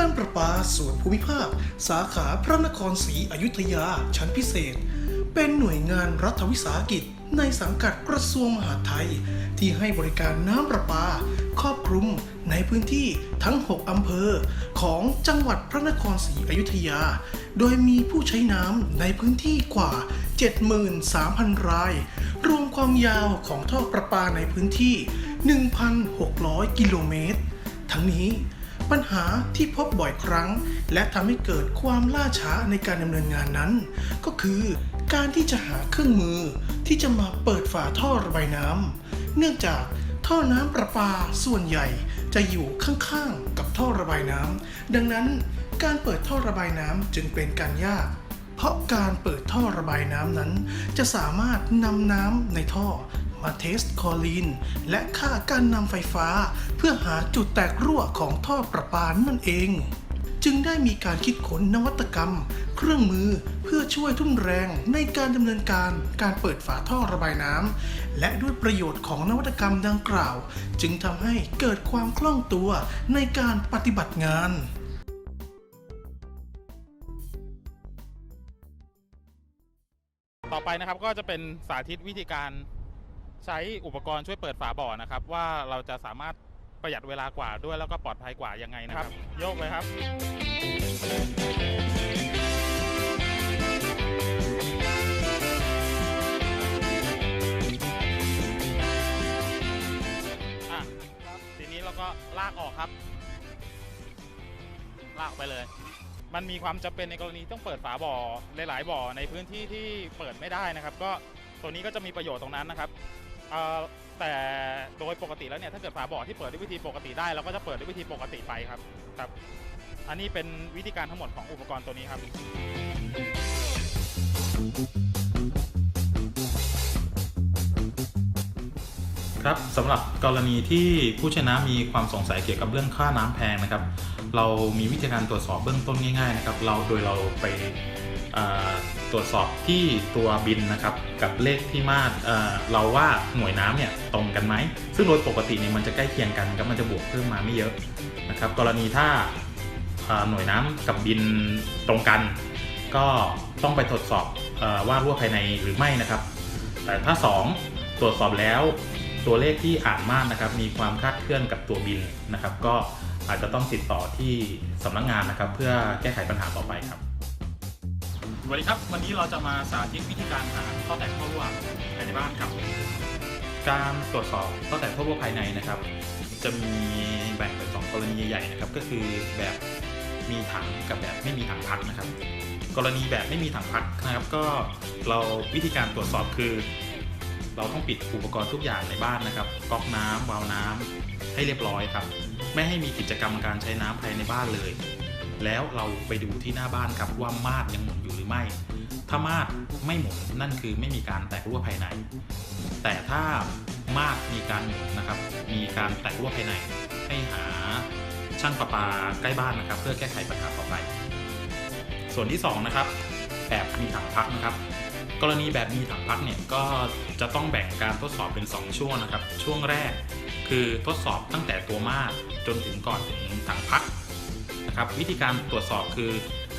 การประปาส่วนภูมิภาค สาขาพระนครศรีอยุธยาชั้นพิเศษ เป็นหน่วยงานรัฐวิสาหกิจในสังกัดกระทรวงมหาดไทย ที่ให้บริการน้ำประปา ครอบคลุมในพื้นที่ทั้ง 6 อำเภอ ของจังหวัดพระนครศรีอยุธยา โดยมีผู้ใช้น้ำในพื้นที่กว่า 73,000 ราย รวมความยาวของท่อประปาในพื้นที่ 1,600 กิโลเมตร ทั้งนี้ ปัญหาที่พบบ่อยครั้ง และทำให้เกิดความล่าช้าในการดำเนินงานนั้น ก็คือการที่จะหาเครื่องมือที่จะมาเปิดฝาท่อระบายน้ำเนื่องจากท่อน้ำประปาส่วนใหญ่จะอยู่ข้างๆกับท่อระบายน้ำดังนั้นการเปิดท่อระบายน้ำจึงเป็นการยาก เพราะการเปิดท่อระบายน้ำนั้น จะสามารถนำน้ำในท่อ มาเทสคอลีน และค่าการนำไฟฟ้า เพื่อหาจุดแตกรั่วของท่อประปานั่นเอง จึงได้มีการคิดค้นนวัตกรรม เครื่องมือเพื่อช่วยทุ่นแรงในการดำเนินการการเปิดฝาท่อระบายน้ำและด้วยประโยชน์ของนวัตกรรมดังกล่าว จึงทำให้เกิดความคล่องตัวในการปฏิบัติงานต่อไปนะครับก็จะเป็นสาธิตวิธีการ ใช้อุปกรณ์ช่วยเปิดฝาบ่อนะครับ ว่าเราจะสามารถประหยัดเวลากว่าด้วยแล้วก็ปลอดภัยกว่ายังไงนะครับ โยกเลยครับ อะทีนี้เราก็ลากออกครับ ลากออกไปเลย มันมีความจำเป็นในกรณีต้องเปิดฝาบ่อหลาย ๆ บ่อในพื้นที่ที่เปิดไม่ได้นะครับ ก็ตัวนี้ก็จะมีประโยชน์ตรงนั้นนะครับ เอ่อแต่โดยปกติแล้วเนี่ยถ้าเกิดฝาบ่อที่เปิดด้วยวิธีปกติได้เราก็จะเปิดด้วยวิธีปกติไปครับครับ อันนี้เป็นวิธีการทั้งหมดของอุปกรณ์ตัวนี้ครับ ครับสำหรับกรณีที่ผู้ชน้ำมีความสงสัยเกี่ยวกับเรื่องค่าน้ำแพงนะครับ เรามีวิธีการตรวจสอบเบื้องต้นง่ายๆนะครับ เราโดยเราไป ตรวจสอบที่ตัวบินนะครับกับเลขที่มาตรเราว่าหน่วยน้ำเนี่ยตรงกันไหม ซึ่งโดยปกติเนี่ยมันจะใกล้เคียงกันครับมันจะบวกเพิ่มมาไม่เยอะนะครับกรณีถ้าหน่วยน้ำกับบินตรงกัน ก็ต้องไปตรวจสอบอว่ารั่วภายในหรือไม่นะครับ แต่ถ้า 2 ตรวจสอบแล้วตัวเลขที่อ่านมากนะครับ มีความคลาดเคลื่อนกับตัวบินนะครับ ก็อาจจะต้องติดต่อที่สำนักงานนะครับ เพื่อแก้ไขปัญหาต่อไปครับ วัสดีครับ วันนี้เราจะมาสาธิตวิธีการหาข้อแตกข้อรั่วภายในบ้านครับ การตรวจสอบข้อแตกข้อรั่วภายในนะครับ จะมีแบ่งเป็นสองกรณีใหญ่ๆนะครับ ก็คือแบบมีถังกับแบบไม่มีถังพักนะครับ กรณีแบบไม่มีถังพักนะครับ ก็เราวิธีการตรวจสอบคือ เราต้องปิดอุปกรณ์ทุกอย่างในบ้านนะครับก๊อกน้ำวาล์วน้ำให้เรียบร้อยครับ ไม่ให้มีกิจกรรมการใช้น้ำภายในบ้านเลย แล้วเราไปดูที่หน้าบ้านครับว่ามาดยังหมุนอยู่หรือไม่ ถ้ามาดไม่หมุนนั่นคือไม่มีการแตกรั่วภายใน แต่ถ้ามาดมีการหมุนนะครับ มีการแตกรั่วภายใน ให้หาช่างประปาใกล้บ้านนะครับ เพื่อแก้ไขปัญหาต่อไป ส่วนที่2นะครับแบบมีถังพักนะครับ กรณีแบบมีถังพักเนี่ยก็จะต้องแบ่งการทดสอบเป็น 2 ช่วงนะครับ ช่วงแรกคือทดสอบตั้งแต่ตัวมาดจนถึงก่อนถึงถังพัก นะครับวิธีการตรวจสอบคือ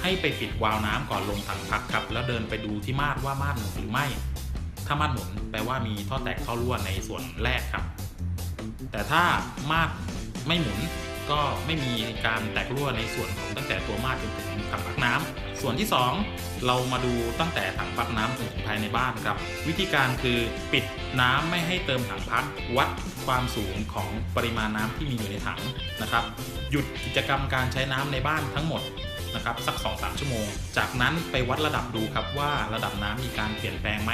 ให้ไปปิดวาล์วน้ำก่อนลงถังพักครับ แล้วเดินไปดูที่มาดว่ามาดหมุนหรือไม่ ถ้ามาดหมุนแปลว่ามีท่อแตกท่อรั่วในส่วนแรกครับ แต่ถ้ามาดไม่หมุน ก็ไม่มีการแตกรั่วในส่วนของตั้งแต่ตัวมาดจนถึงถังพักน้ำส่วนที่ 2 เรามาดูตั้งแต่ถังพักน้ำจนถึงภายในบ้านครับ วิธีการคือปิดน้ำไม่ให้เติมถังพักวัดความสูงของปริมาณน้ำที่มีอยู่ในถังนะครับ หยุดกิจกรรมการใช้น้ำในบ้านทั้งหมดนะครับสัก 2-3 ชั่วโมง จากนั้นไปวัดระดับดูครับว่าระดับน้ำมีการเปลี่ยนแปลงไหม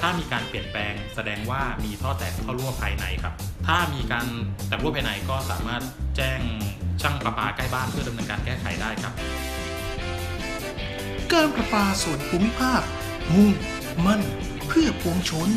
ถ้ามีการเปลี่ยนแปลงแสดงว่ามีท่อแตกท่อรั่วภายในครับ ถ้ามีการแตกรั่วภายในก็สามารถ แจ้งช่างประปาใกล้บ้านเพื่อดำเนินการแก้ไขได้ครับ การประปาส่วนภูมิภาคมุ่งมั่นเพื่อปวงชน